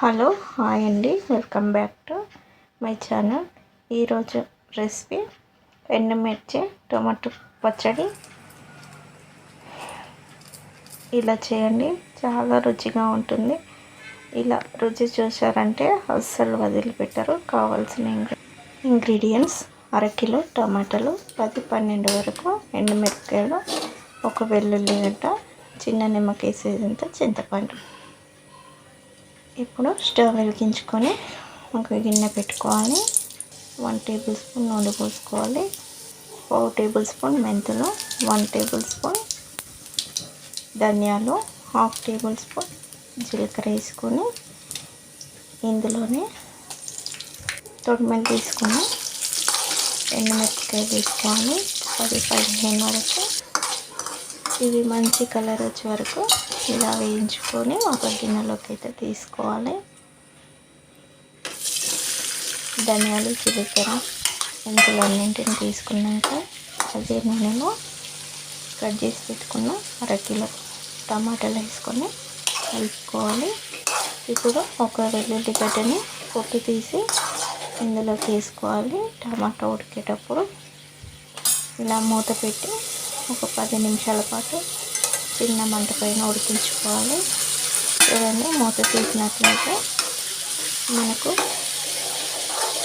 Hello hi అండి. Welcome back to my channel. ఈరోజు recipe ఎండుమిర్చి టొమాటో పచ్చడి. ఇలా చేయండి. చాలా రుచిగా ఉంటుంది. ఇలా రుచి చూసారంటే అస్సలు వదిలిపెట్టరు. కావాల్సిన ఇంగ్రీడియంట్స్ అరకిలో టమాటాలు పది పన్నెండు వరకు ఎండుమిరపకాయలు ఒక వెల్లుల్లి గడ్డ చిన్న నిమ్మకాయ సైజంత చింతపండు. ఇప్పుడు స్టవ్ వెలిగించుకొని ఒక గిన్నె పెట్టుకోవాలి. వన్ టేబుల్ స్పూన్ నూనె పోసుకోవాలి. ఫోర్ టేబుల్ స్పూన్ మెంతులు వన్ టేబుల్ స్పూన్ ధనియాలు హాఫ్ టేబుల్ స్పూన్ జీలకర్ర వేసుకొని ఇందులోనే తొడిమెలు తీసుకుని ఎండుమిరపకాయలు వేసుకోవాలి. పది పదిహేను వరకు. ఇవి మంచి కలర్ వచ్చే వరకు ఇలా వేయించుకొని ఒక గిన్నెలోకి అయితే తీసుకోవాలి. ధనియాలు జీలకర్ర మెంతులు అన్నింటిని తీసుకున్నాక అదే నూనెలో కట్ చేసి పెట్టుకున్న అరకిలో టమాటాలు వేసుకొని కలుపుకోవాలి. ఇప్పుడు ఒక వెల్లుల్లి గడ్డని పొట్టు తీసి ఇందులోకి వేసుకోవాలి. టమాటా ఉడికేటప్పుడు ఇలా మూత పెట్టి ఒక పది నిమిషాల పాటు చిన్న మంట పైన ఉడికించుకోవాలి. చూడండి మూత తీసినట్లయితే మనకు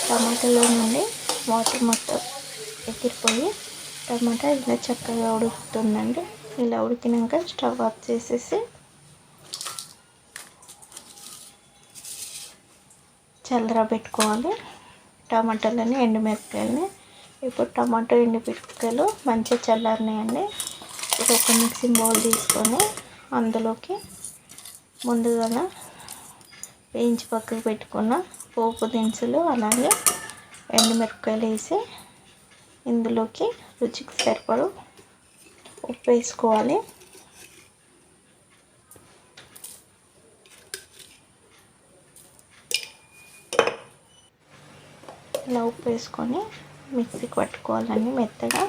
టమాటాలో నుండి వాటర్ మొత్తం ఎగిరిపోయి టమాటా ఇలా చక్కగా ఉడుకుతుందండి. ఇలా ఉడికినాక స్టవ్ ఆఫ్ చేసేసి చల్లర పెట్టుకోవాలి. టమాటాలని ఎండుమిరపకాయలని. ఇప్పుడు టమాటో ఎండుమిరపకాయలు మంచిగా చల్లారినాయండి. ఒక మిక్సింగ్ బౌల్ తీసుకొని అందులోకి ముందుగా వేయించి పక్కకు పెట్టుకున్న పోపు దినుసులు అలాగే ఎండుమిరపకాయలు వేసి ఇందులోకి రుచికి సరిపడు ఉప్పు వేసుకోవాలి. ఇలా ఉప్పు వేసుకొని మిక్సీకి పట్టుకోవాలండి మెత్తగా.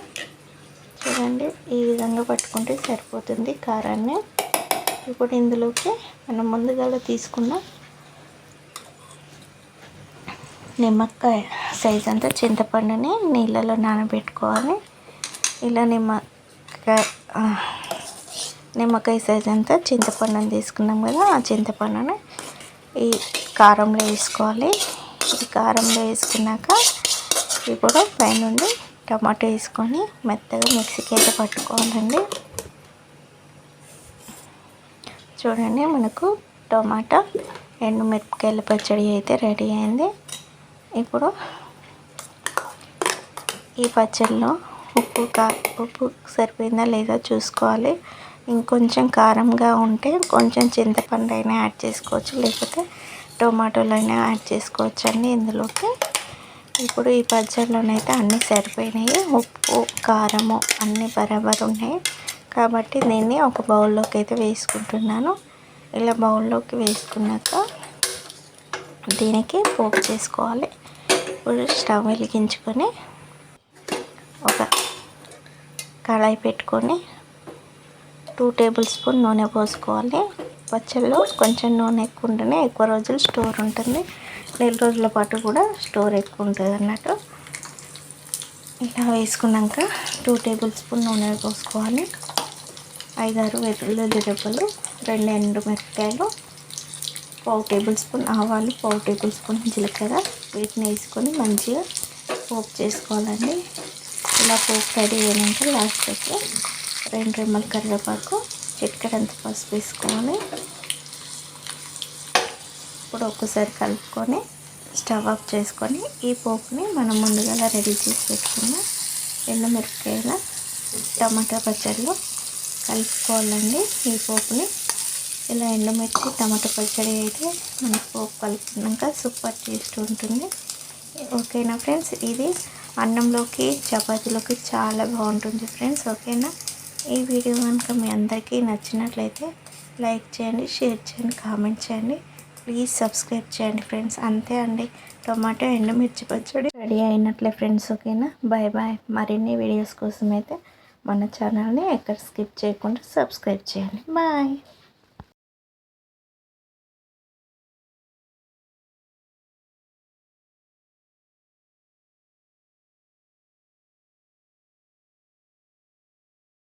చూడండి. ఈ విధంగా పట్టుకుంటే సరిపోతుంది కారాన్ని. ఇప్పుడు ఇందులోకి మనం ముందుగా తీసుకున్న నిమ్మకాయ సైజ్ అంతా చింతపండుని నీళ్ళలో నానబెట్టుకోవాలి. ఇలా నిమ్మకాయ నిమ్మకాయ సైజ్ అంతా చింతపండుని తీసుకున్నాం కదా ఆ చింతపండుని ఈ కారంలో వేసుకోవాలి. ఈ కారంలో వేసుకున్నాక ఇప్పుడు పైనుండి టమాటో వేసుకొని మెత్తగా మిక్సీకి అయితే పట్టుకోవాలండి. చూడండి మనకు టమాటా ఎండు మిరపకాయల పచ్చడి అయితే రెడీ అయింది. ఇప్పుడు ఈ పచ్చడిలో ఉప్పు కా ఉప్పు సరిపోయిందా లేదా చూసుకోవాలి. ఇంకొంచెం కారంగా ఉంటే కొంచెం చింతపండు అయినా యాడ్ చేసుకోవచ్చు లేకపోతే టొమాటోలు అయినా యాడ్ చేసుకోవచ్చు అండి ఇందులోకి. ఇప్పుడు ఈ పచ్చడిలోనైతే అన్నీ సరిపోయినాయి. ఉప్పు కారము అన్నీ బరాబర్ ఉన్నాయి. కాబట్టి దీన్ని ఒక బౌల్లోకి అయితే వేసుకుంటున్నాను. ఇలా బౌల్లోకి వేసుకున్నాక దీనికి పోపు చేసుకోవాలి. ఇప్పుడు స్టవ్ వెలిగించుకొని ఒక కళాయి పెట్టుకొని టూ టేబుల్ స్పూన్ నూనె పోసుకోవాలి. పచ్చళ్ళు కొంచెం నూనె ఎక్కువ ఉంటేనే ఎక్కువ రోజులు స్టోర్ ఉంటుంది. నెల రోజుల పాటు కూడా స్టోర్ ఎక్కువ ఉంటుంది అన్నట్టు. ఇలా వేసుకున్నాక టూ టేబుల్ స్పూన్ నూనె పోసుకోవాలి. ఐదారు వెల్లుల్లి దెబ్బలు రెండు ఎండు మిరపకాయలు పావు టేబుల్ స్పూన్ ఆవాలు పావు టేబుల్ స్పూన్ జీలకర్ర. వీటిని వేసుకొని మంచిగా పోపు చేసుకోవాలండి. ఇలా పోపు రెడీ అయినాక వచ్చి రెండు రెమ్మల కరివేపాకు చిట్కడంత పసుపు వేసుకోవాలి. కూడా ఒక్కసారి కలుపుకొని స్టవ్ ఆఫ్ చేసుకొని ఈ పోపుని మనం ముందుగా రెడీ చేసి పెట్టుకున్న ఎండుమిరపకాయల టమాటా పచ్చడిలో కలుపుకోవాలండి. ఈ పోపుని ఇలా ఎండుమిర్చి టమాటా పచ్చడి అయితే మనకు పోపు కలుపుకున్నాక సూపర్ టేస్ట్ ఉంటుంది. ఓకేనా ఫ్రెండ్స్? ఇది అన్నంలోకి చపాతీలోకి చాలా బాగుంటుంది ఫ్రెండ్స్. ఓకేనా? ఈ వీడియో కనుక మీ అందరికీ నచ్చినట్లయితే లైక్ చేయండి షేర్ చేయండి కామెంట్ చేయండి. ప్లీజ్ సబ్స్క్రైబ్ చేయండి ఫ్రెండ్స్ అంతే అండి. టొమాటో ఎండుమిర్చి పచ్చడి రెడీ అయినట్లే ఫ్రెండ్స్ ఓకేనా? బాయ్ బాయ్ మరిన్ని వీడియోస్ కోసం అయితే మన ఛానల్ని ఎక్కడ స్కిప్ చేయకుండా సబ్స్క్రైబ్ చేయండి. బాయ్